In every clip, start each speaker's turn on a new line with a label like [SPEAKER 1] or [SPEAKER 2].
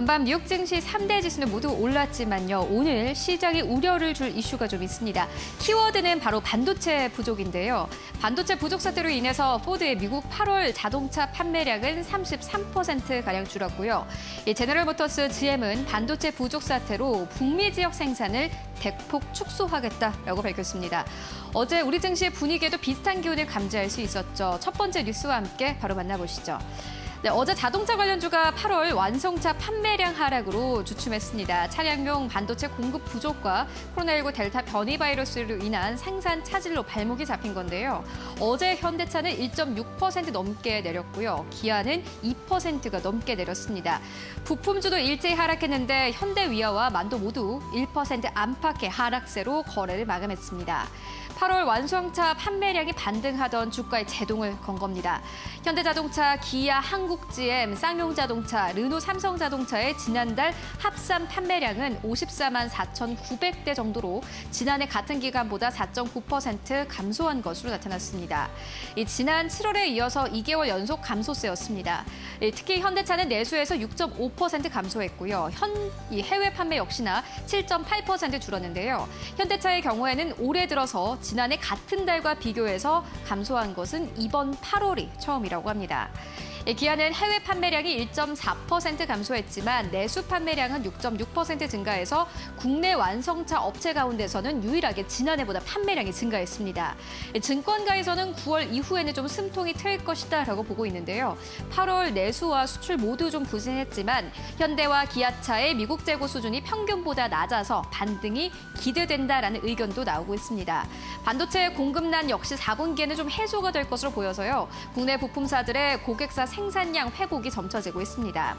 [SPEAKER 1] 간밤 뉴욕 증시 3대 지수는 모두 올랐지만요. 오늘 시장에 우려를 줄 이슈가 좀 있습니다. 키워드는 바로 반도체 부족인데요. 반도체 부족 사태로 인해서 포드의 미국 8월 자동차 판매량은 33%가량 줄었고요. 이 제너럴 모터스 GM은 반도체 부족 사태로 북미 지역 생산을 대폭 축소하겠다라고 밝혔습니다. 어제 우리 증시의 분위기에도 비슷한 기운을 감지할 수 있었죠. 첫 번째 뉴스와 함께 바로 만나보시죠. 네, 어제 자동차 관련주가 8월 완성차 판매량 하락으로 주춤했습니다. 차량용 반도체 공급 부족과 코로나19 델타 변이 바이러스로 인한 생산 차질로 발목이 잡힌 건데요. 어제 현대차는 1.6% 넘게 내렸고요. 기아는 2%가 넘게 내렸습니다. 부품주도 일제히 하락했는데 현대위아와 만도 모두 1% 안팎의 하락세로 거래를 마감했습니다. 8월 완성차 판매량이 반등하던 주가의 제동을 건 겁니다. 현대자동차, 기아, 한국GM, 쌍용자동차, 르노, 삼성자동차의 지난달 합산 판매량은 54만 4,900대 정도로 지난해 같은 기간보다 4.9% 감소한 것으로 나타났습니다. 이 지난 7월에 이어서 2개월 연속 감소세였습니다. 이 특히 현대차는 내수에서 6.5% 감소했고요. 현, 이 해외 판매 역시나 7.8% 줄었는데요. 현대차의 경우에는 올해 들어서 지난해 같은 달과 비교해서 감소한 것은 이번 8월이 처음이라고 합니다. 예, 기아는 해외 판매량이 1.4% 감소했지만 내수 판매량은 6.6% 증가해서 국내 완성차 업체 가운데서는 유일하게 지난해보다 판매량이 증가했습니다. 예, 증권가에서는 9월 이후에는 좀 숨통이 트일 것이다라고 보고 있는데요. 8월 내수와 수출 모두 좀 부진했지만 현대와 기아차의 미국 재고 수준이 평균보다 낮아서 반등이 기대된다라는 의견도 나오고 있습니다. 반도체 공급난 역시 4분기에는 좀 해소가 될 것으로 보여서요. 국내 부품사들의 고객사 생 산량 회복이 점쳐지고 있습니다.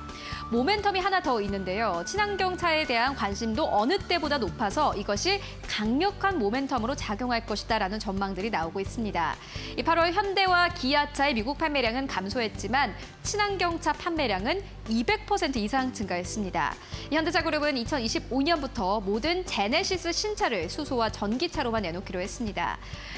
[SPEAKER 1] 모멘텀이 하나 더 있는데요. 친환경 차에 대한 관심도 어느 때보다 높아서 이것이 강력한 모멘텀으로 작용할 것이다라는 전망들이 나오고 있습니다. 이 8월 현대와 기아차의 미국 판매량은 감소했지만 친환경차 판매량은 200% 이상 증가했습니다. 이 현대차그룹은 2025년부터 모든 제네시스 신차를 수소와 전기차로만 내놓기로 했습니다.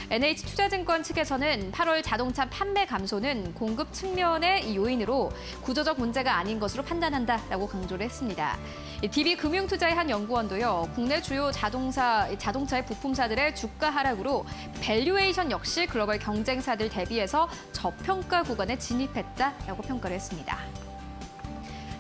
[SPEAKER 1] NH투자증권 측에서는 8월 자동차 판매 감소는 공급 측면 의 이 요인으로 구조적 문제가 아닌 것으로 판단한다라고 강조를 했습니다. DB금융투자의 한 연구원도요, 국내 주요 자동차, 자동차의 부품사들의 주가 하락으로 밸류에이션 역시 글로벌 경쟁사들 대비해서 저평가 구간에 진입했다라고 평가를 했습니다.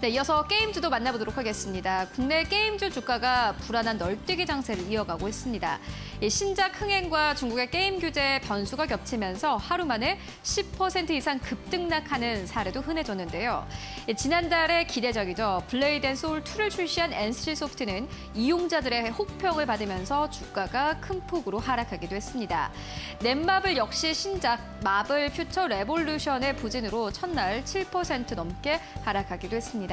[SPEAKER 1] 네, 이어서 게임주도 만나보도록 하겠습니다. 국내 게임주 주가가 불안한 널뛰기 장세를 이어가고 있습니다. 이 신작 흥행과 중국의 게임 규제 변수가 겹치면서 하루 만에 10% 이상 급등락하는 사례도 흔해졌는데요. 이 지난달에 기대적이죠. 블레이드 앤 소울 2를 출시한 NC 소프트는 이용자들의 혹평을 받으면서 주가가 큰 폭으로 하락하기도 했습니다. 넷마블 역시 신작 마블 퓨처 레볼루션의 부진으로 첫날 7% 넘게 하락하기도 했습니다.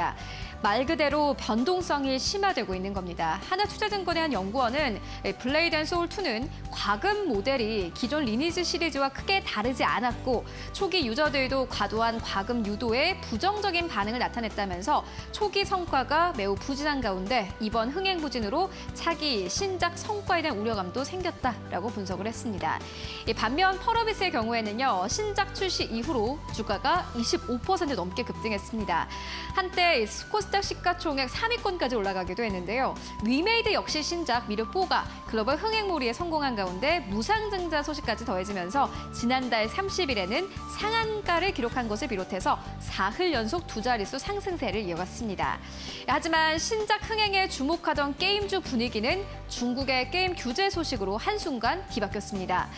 [SPEAKER 1] 말 그대로 변동성이 심화되고 있는 겁니다. 하나투자증권의 한 연구원은 블레이드 앤 소울 2는 과금 모델이 기존 리니지 시리즈와 크게 다르지 않았고 초기 유저들도 과도한 과금 유도에 부정적인 반응을 나타냈다면서 초기 성과가 매우 부진한 가운데 이번 흥행 부진으로 차기 신작 성과에 대한 우려감도 생겼다라고 분석을 했습니다. 이 반면 펄어비스의 경우에는요 신작 출시 이후로 주가가 25% 넘게 급등했습니다. 한때 코스닥 시가총액 3위권까지 올라가기도 했는데요. 위메이드 역시 신작 미르4가 글로벌 흥행몰이에 성공한 가운데 무상증자 소식까지 더해지면서 지난달 30일에는 상한가를 기록한 것을 비롯해서 사흘 연속 두 자릿수 상승세를 이어갔습니다. 하지만 신작 흥행에 주목하던 게임주 분위기는 중국의 게임 규제 소식으로 한순간 뒤바뀌었습니다.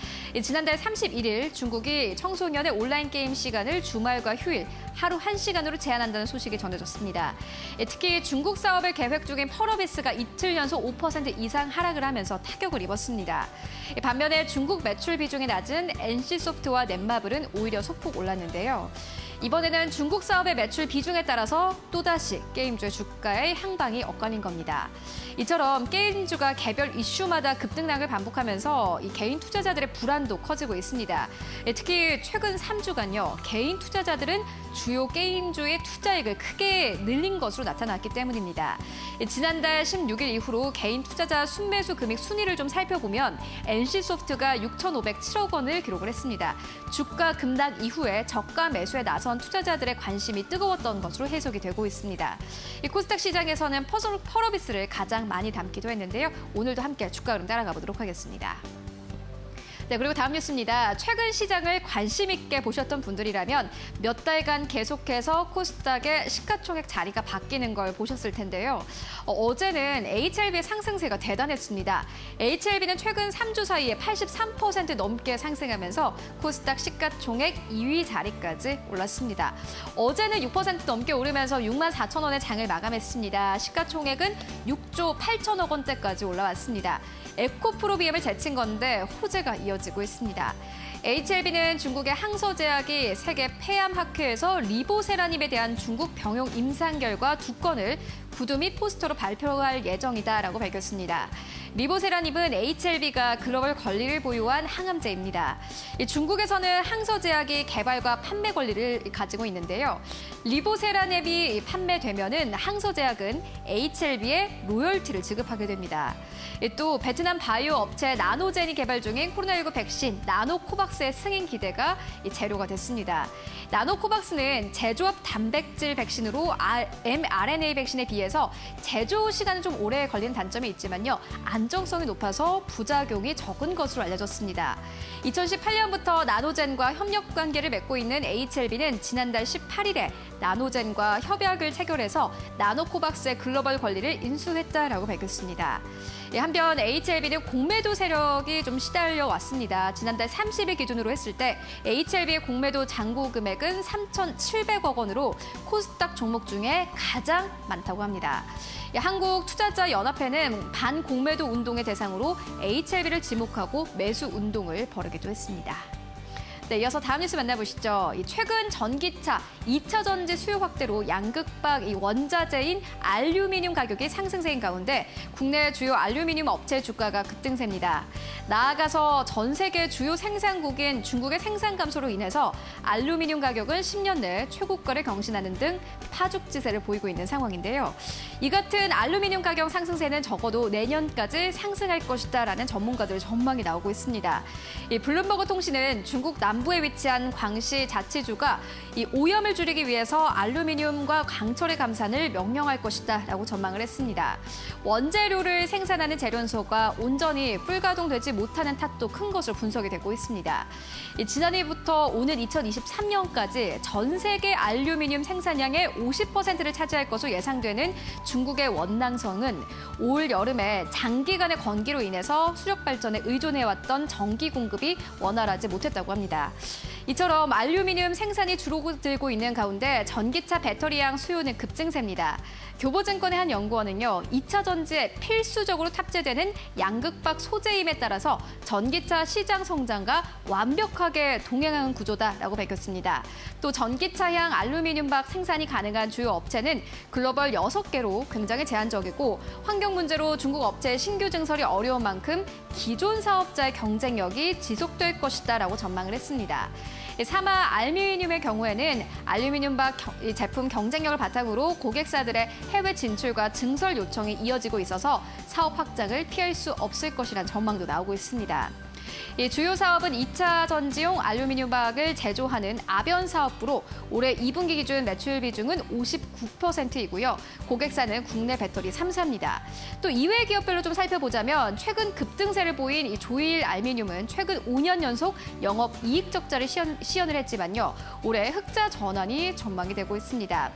[SPEAKER 1] 지난달 31일 중국이 청소년의 온라인 게임 시간을 주말과 휴일 하루 1시간으로 제한한다는 소식이 전해졌습니다. 특히 중국 사업을 계획 중인 펄어비스가 이틀 연속 5% 이상 하락을 하면서 타격을 입었습니다. 반면에 중국 매출 비중이 낮은 NC소프트와 넷마블은 오히려 소폭 올랐는데요. 이번에는 중국 사업의 매출 비중에 따라서 또다시 게임주의 주가의 향방이 엇갈린 겁니다. 이처럼 게임주가 개별 이슈마다 급등락을 반복하면서 이 개인 투자자들의 불안도 커지고 있습니다. 예, 특히 최근 3주간요. 개인 투자자들은 주요 게임주의 투자액을 크게 늘린 것으로 나타났기 때문입니다. 지난달 16일 이후로 개인 투자자 순매수 금액 순위를 좀 살펴보면 NC소프트가 6,507억 원을 기록을 했습니다. 주가 급락 이후에 저가 매수에 나선 투자자들의 관심이 뜨거웠던 것으로 해석이 되고 있습니다. 이 코스닥 시장에서는 펄어비스를 가장 많이 담기도 했는데요. 오늘도 함께 주가 흐름 따라가 보도록 하겠습니다. 네, 그리고 다음 뉴스입니다. 최근 시장을 관심 있게 보셨던 분들이라면 몇 달간 계속해서 코스닥의 시가총액 자리가 바뀌는 걸 보셨을 텐데요. 어, 제는 HLB의 상승세가 대단했습니다. HLB는 최근 3주 사이에 83% 넘게 상승하면서 코스닥 시가총액 2위 자리까지 올랐습니다. 어제는 6% 넘게 오르면서 6만 4천 원의 장을 마감했습니다. 시가총액은 6조 8천억 원대까지 올라왔습니다. 에코프로비엠을 제친 건데 호재가 이어지고 있습니다. HLB는 중국의 항서제약이 세계 폐암학회에서 리보세라닙에 대한 중국 병용 임상 결과 두 건을 구두 및 포스터로 발표할 예정이다라고 밝혔습니다. 리보세라닙은 HLB가 글로벌 권리를 보유한 항암제입니다. 이 중국에서는 항서제약이 개발과 판매 권리를 가지고 있는데요. 리보세라닙이 판매되면은 항서제약은 HLB에 로열티를 지급하게 됩니다. 이또 베트남 바이오 업체 나노젠이 개발 중인 코로나19 백신 나노코박스의 승인 기대가 이 재료가 됐습니다. 나노코박스는 제조업 단백질 백신으로 아- mRNA 백신에 비해 서 제조 시간은 좀 오래 걸리는 단점이 있지만요. 안정성이 높아서 부작용이 적은 것으로 알려졌습니다. 2018년부터 나노젠과 협력 관계를 맺고 있는 HLB는 지난달 18일에 나노젠과 협약을 체결해서 나노코박스의 글로벌 권리를 인수했다라고 밝혔습니다. 예, 한편 HLB는 공매도 세력이 좀 시달려 왔습니다. 지난달 30일 기준으로 했을 때 HLB의 공매도 잔고 금액은 3,700억 원으로 코스닥 종목 중에 가장 많다고 합니다. 예, 한국투자자연합회는 반공매도 운동의 대상으로 HLB를 지목하고 매수 운동을 벌이기도 했습니다. 네, 이어서 다음 뉴스 만나보시죠. 이 최근 전기차 2차 전지 수요 확대로 양극박 이 원자재인 알루미늄 가격이 상승세인 가운데 국내 주요 알루미늄 업체 주가가 급등세입니다. 나아가서 전 세계 주요 생산국인 중국의 생산 감소로 인해서 알루미늄 가격은 10년 내 최고가를 경신하는 등 파죽지세를 보이고 있는 상황인데요. 이 같은 알루미늄 가격 상승세는 적어도 내년까지 상승할 것이다라는 전문가들의 전망이 나오고 있습니다. 이 블룸버그 통신은 중국 남 부에 위치한 광시 자치주가 이 오염을 줄이기 위해서 알루미늄과 강철의 감산을 명령할 것이다라고 전망을 했습니다. 원재료를 생산하는 재련소가 온전히 풀가동되지 못하는 탓도 큰 것으로 분석이 되고 있습니다. 이 지난해부터 오는 2023년까지 전 세계 알루미늄 생산량의 50%를 차지할 것으로 예상되는 중국의 원낭성은 올 여름에 장기간의 건기로 인해서 수력 발전에 의존해왔던 전기 공급이 원활하지 못했다고 합니다. 嗯。 이처럼 알루미늄 생산이 줄어들고 있는 가운데 전기차 배터리양 수요는 급증세입니다. 교보증권의 한 연구원은요, 2차 전지에 필수적으로 탑재되는 양극박 소재임에 따라서 전기차 시장 성장과 완벽하게 동행하는 구조다라고 밝혔습니다. 또 전기차향 알루미늄박 생산이 가능한 주요 업체는 글로벌 6개로 굉장히 제한적이고 환경 문제로 중국 업체의 신규 증설이 어려운 만큼 기존 사업자의 경쟁력이 지속될 것이다라고 전망을 했습니다. 사마 알루미늄의 경우에는 이 제품 경쟁력을 바탕으로 고객사들의 해외 진출과 증설 요청이 이어지고 있어서 사업 확장을 피할 수 없을 것이란 전망도 나오고 있습니다. 이 주요 사업은 2차 전지용 알루미늄 박을 제조하는 아변 사업부로 올해 2분기 기준 매출 비중은 59%이고요. 고객사는 국내 배터리 3사입니다. 또 이외 기업별로 좀 살펴보자면 최근 급등세를 보인 이 조일 알미늄은 최근 5년 연속 영업 이익 적자를 시연, 시연을 했지만요. 올해 흑자 전환이 전망이 되고 있습니다.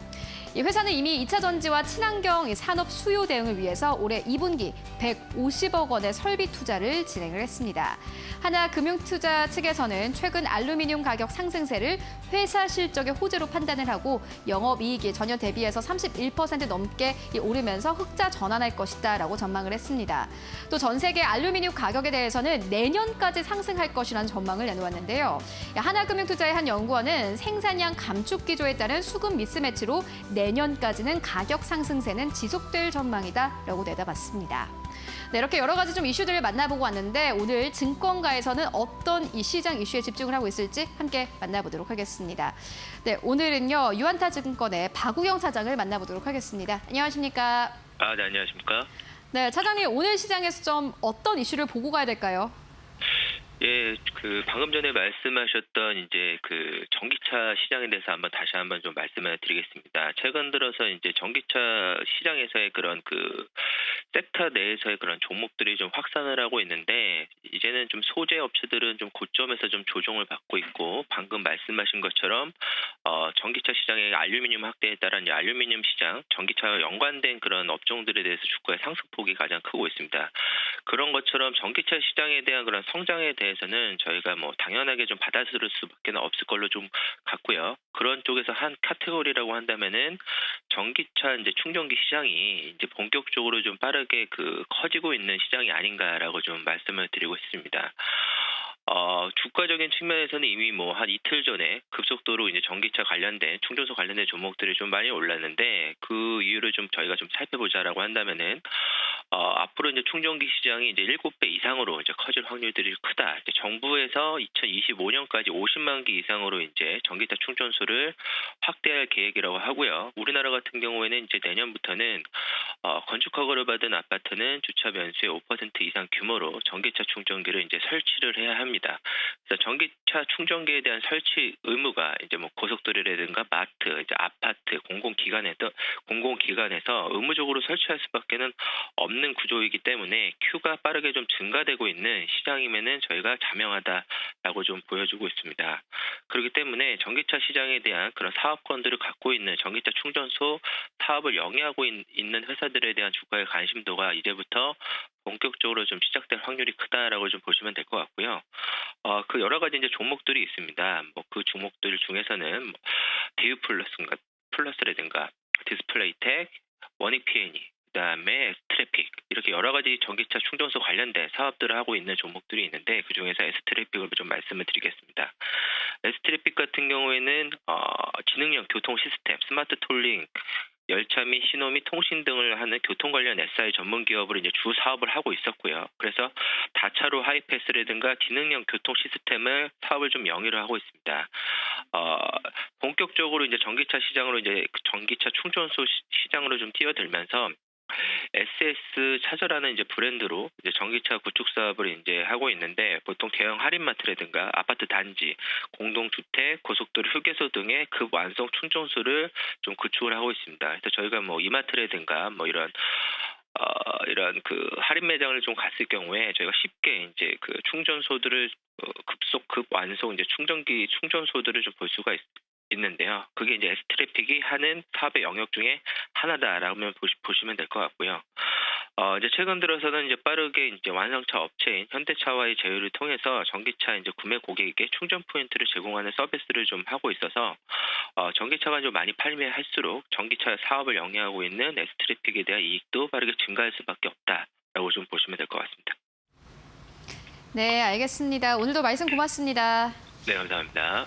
[SPEAKER 1] 이 회사는 이미 2차 전지와 친환경 산업 수요 대응을 위해서 올해 2분기 150억 원의 설비 투자를 진행을 했습니다. 하나금융투자 측에서는 최근 알루미늄 가격 상승세를 회사 실적의 호재로 판단을 하고 영업이익이 전년 대비해서 31% 넘게 오르면서 흑자 전환할 것이다라고 전망을 했습니다. 또 전 세계 알루미늄 가격에 대해서는 내년까지 상승할 것이라는 전망을 내놓았는데요. 하나금융투자의 한 연구원은 생산량 감축 기조에 따른 수급 미스매치로 내 년까지는 가격 상승세는 지속될 전망이다라고 내다봤습니다. 네, 이렇게 여러 가지 좀 이슈들을 만나보고 왔는데 오늘 증권가에서는 어떤 이 시장 이슈에 집중을 하고 있을지 함께 만나보도록 하겠습니다. 네, 오늘은요 유한타 증권의 박우영 차장을 만나보도록 하겠습니다. 안녕하십니까?
[SPEAKER 2] 아, 네, 안녕하십니까?
[SPEAKER 1] 네, 차장님 오늘 시장에서 좀 어떤 이슈를 보고 가야 될까요?
[SPEAKER 2] 예, 그 방금 전에 말씀하셨던 이제 그 전기차 시장에 대해서 한번 다시 한번 좀 말씀을 드리겠습니다. 최근 들어서 이제 전기차 시장에서의 그런 그 섹터 내에서의 그런 종목들이 좀 확산을 하고 있는데 이제는 좀 소재 업체들은 좀 고점에서 좀 조정을 받고 있고 방금 말씀하신 것처럼 어 전기차 시장의 알루미늄 확대에 따른 알루미늄 시장, 전기차와 연관된 그런 업종들에 대해서 주가의 상승폭이 가장 크고 있습니다. 그런 것처럼 전기차 시장에 대한 그런 성장에 대해서는 저희가 뭐 당연하게 좀 받아들일 수밖에 없을 걸로 좀 같고요. 그런 쪽에서 한 카테고리라고 한다면은 전기차 이제 충전기 시장이 이제 본격적으로 좀 빠르게 그 커지고 있는 시장이 아닌가라고 좀 말씀을 드리고 있습니다. 어, 주가적인 측면에서는 이미 뭐 한 이틀 전에 급속도로 이제 전기차 관련된 충전소 관련된 종목들이 좀 많이 올랐는데 그 이유를 좀 저희가 좀 살펴보자라고 한다면은 어, 앞으로 이제 충전기 시장이 이제 7배 이상으로 이제 커질 확률들이 크다. 정부에서 2025년까지 50만 기 이상으로 이제 전기차 충전소를 확대할 계획이라고 하고요. 우리나라 같은 경우에는 이제 내년부터는 어, 건축 허가를 받은 아파트는 주차 면수의 5% 이상 규모로 전기차 충전기를 이제 설치를 해야 합니다. 그래서 전기차 충전기에 대한 설치 의무가 이제 뭐 고속도로라든가 마트, 이제 아파트, 공공기관에서 공공기관에서 의무적으로 설치할 수밖에는 없는 구조이기 때문에 큐가 빠르게 좀 증가되고 있는 시장이면은 저희가 자명하다라고 좀 보여주고 있습니다. 그렇기 때문에 전기차 시장에 대한 그런 사업권들을 갖고 있는 전기차 충전소 사업을 영위하고 있, 는 회사들에 대한 주가의 관심도가 이제부터 본격적으로 좀 시작될 확률이 크다라고 좀 보시면 될 것 같고요. 어, 그 여러 가지 이제 종목들이 있습니다. 뭐 그 종목들 중에서는 뭐 디유 플러스인가 플러스라든가 디스플레이텍, 원익 P&E, 그다음에 스트래픽 이렇게 여러 가지 전기차 충전소 관련된 사업들을 하고 있는 종목들이 있는데 그 중에서 에스트래픽을 좀 말씀을 드리겠습니다. 에스트래픽 같은 경우에는 어, 지능형 교통 시스템, 스마트 톨링 열차 및 신호 및 통신 등을 하는 교통 관련 SI 전문 기업으로 이제 주 사업을 하고 있었고요. 그래서 다차로 하이패스라든가 지능형 교통 시스템을 사업을 좀 영위를 하고 있습니다. 어, 본격적으로 이제 전기차 시장으로 이제 전기차 충전소 시, 시장으로 좀 뛰어들면서 SS 차저라는 이제 브랜드로 이제 전기차 구축 사업을 이제 하고 있는데 보통 대형 할인마트라든가 아파트 단지, 공동주택, 고속도로 휴게소 등의 급 완성 충전소를 좀 구축을 하고 있습니다. 그래서 저희가 뭐 이마트라든가 뭐 이런 어, 이런 그 할인 매장을 좀 갔을 경우에 저희가 쉽게 이제 그 충전소들을 어, 급속 급 완성 이제 충전기 충전소들을 좀 볼 수가 있, 있는데요. 그게 이제 에스트래픽이 하는 사업의 영역 중에 하나다라고 보시, 보시면 될 것 같고요. 어, 이제 최근 들어서는 이제 빠르게 이제 완성차 업체인 현대차와의 제휴를 통해서 전기차 이제 구매 고객에게 충전 포인트를 제공하는 서비스를 좀 하고 있어서 어, 전기차가 좀 많이 팔면 할수록 전기차 사업을 영위하고 있는 에스트래픽에 대한 이익도 빠르게 증가할 수밖에 없다라고 좀 보시면 될 것 같습니다.
[SPEAKER 1] 네, 알겠습니다. 오늘도 말씀 고맙습니다.
[SPEAKER 2] 네, 감사합니다.